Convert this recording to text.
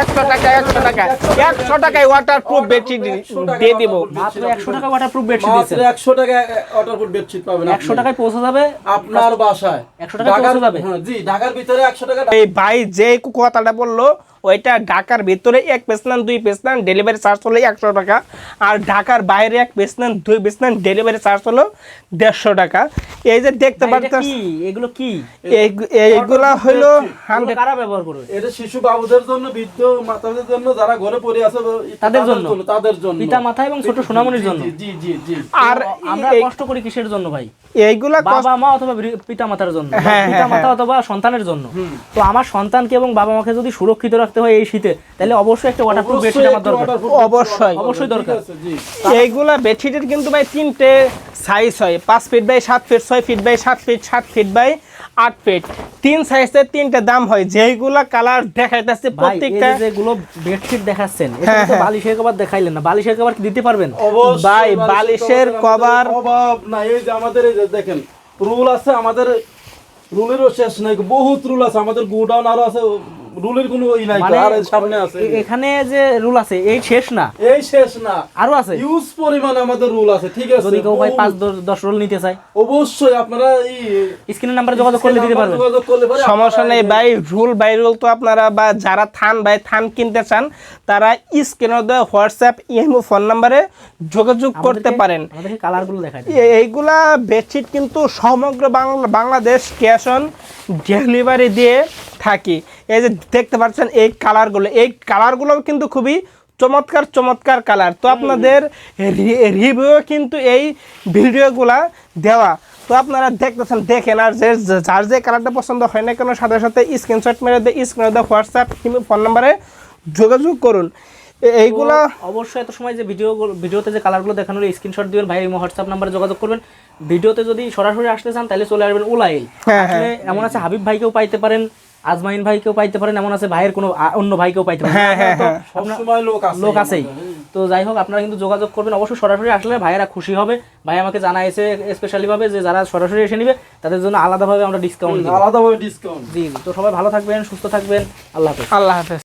একশো টাকা একশো টাকা একশো টাকায় ওয়াটার প্রুফ বেডশিট দিয়ে দিব। মাত্র একশো টাকা বেডশিট মাত্র একশো টাকা অর্ডার বেডশিট পাবেন একশো টাকায় পৌঁছে যাবে? আপনার বাসায়। 100 টাকায় ঢাকার- পৌঁছে যাবে? হ্যাঁ, জি ঢাকার ভিতরে একশো টাকা এই ভাই যে কথাটা বলল ওইটা ঢাকার ভিতরে এক পিস নেন দুই পিস নেন ডেলিভারি চার্জ হলো একশো টাকা। আর ঢাকার বাইরে এক পিস নেন দুই পিস নেন ডেলিভারি চার্জ হলো দেড়শো টাকা। এই যে দেখতে পারতেন কি? এগুলো কি? এইগুলা এগুলো কারা ব্যবহার করবে? এটা শিশু বাবুদের জন্য বৃদ্ধ মাতাদের জন্য যারা ঘরে পড়ে আছে তাদের জন্য? তাদের জন্য? পিতা মাতা এবং ছোট সোনামণির জন্য? জি জি জি। আর আমরা কষ্ট করি কিসের জন্য ভাই? এইগুলা বাবা মা অথবা পিতা মাতার জন্য হ্যাঁ, পিতা মাতা হ্যাঁ। অথবা সন্তানের জন্য। তো আমার সন্তানকে এবং বাবা মাকে যদি সুরক্ষিত রাখতে হয় এই শীতে তাহলে অবশ্যই একটা ওয়াটারপ্রুফ অবশ্যই বেডশিট আমার দরকার। অবশ্যই। অবশ্যই দরকার। জি। এইগুলা বেডশিটের কিন্তু ভাই তিনটে সাইজ হয়। পাঁচ ফিট বাই সাত ফিট ছয় ফিট বাই সাত ফিট সাত ফিট বাই আট ফিট তিন সাইজের তিনটে দাম হয়। যেইগুলা কালার দেখাইতেছে প্রত্যেকটা যেগুলো বেডশিট দেখাচ্ছেন হ্যাঁ, তো হ্যাঁ। বালিশের কভার দেখাইলেন না। বালিশের কভার কি দিতে পারবেন? অবশ্যই ভাই, বালিশের কভার আমাদের অভাব নাই। এই যে আমাদের এই যে দেখেন রুল আছে আমাদের রুলেরও শেষ নাই। বহুত রুল আছে আমাদের গোডাউন আরও আছে। রুলের কোনো ই নাই মানে আর সামনে আছে। এখানে যে রুল আছে এই শেষ না? এই শেষ না। আরও আছে? ইউজ পরিমাণ আমাদের রুল আছে ঠিক আছে। যদি কেউ ভাই বহুত। পাঁচ দশ- দশ নিতে চায়। অবশ্যই আপনারা এই স্ক্রিনের নাম্বারে যোগাযোগ করলে দিতে পারবেন। যোগাযোগ করলে পরে সমস্যা নেই ভাই রুল বাই রুল তো আপনারা বা যারা থান বাই থান কিনতে চান তারা স্ক্রিনে দেওয়া হোয়াটসঅ্যাপ ইএমও ফোন নাম্বারে যোগাযোগ করতে পারেন। আমাদেরকে কালারগুলো দেখায় দিন। এ- এইগুলা বেডশিট কিন্তু সমগ্র Bangla Bangladesh cash on delivery দিয়ে থাকি। এই যে দেখতে পাচ্ছেন এই কালারগুলো এই কালারগুলো কিন্তু খুবই চমৎকার চমৎকার কালার তো আপনাদের রিভিউ কিন্তু এই ভিডিওগুলা দেওয়া। তো আপনারা দেখতেছেন দেখেন আর যে যার যে কালারটা পছন্দ হয় না কেন সাথে সাথে স্ক্রিনশট মেরে দিয়ে স্ক্রিনে হোয়াটসঅ্যাপ কিংবা ফোন নাম্বারে যোগাযোগ করুন। এইগুলা অবশ্যই এত সময় যে ভিডিও ভিডিওতে যে কালারগুলো দেখানো হলো স্ক্রিনশট দিবেন ভাই হোয়াটসঅ্যাপ নাম্বারে যোগাযোগ করবেন। ভিডিওতে যদি সরাসরি আসতে চান তাহলে চলে আসবেন উলাইল। হ্যাঁ, আসলে এমন আছে হাবিব ভাইকেও পাইতে পারেন। আজমাইন ভাইকেও পাইতে পারেন এমন আছে ভাইয়ের কোনো অন্য ভাইকেও পাইতে পারেন। হ্যাঁ, হ্যাঁ, তো হ্যাঁ। সবসময় লোক আছে লোক আছেই। তো যাই হোক আপনারা কিন্তু যোগাযোগ করবেন। অবশ্যই সরাসরি আসলে ভাইয়েরা খুশি হবে। ভাই আমাকে জানাইছে স্পেশালি ভাবে যে যারা সরাসরি এসে নিবে তাদের জন্য আলাদাভাবে আমরা ডিসকাউন্ট দিই আলাদাভাবে ডিসকাউন্ট জি জি। তো সবাই ভালো থাকবেন সুস্থ থাকবেন। আল্লাহ হাফেজ। আল্লাহ হাফেজ।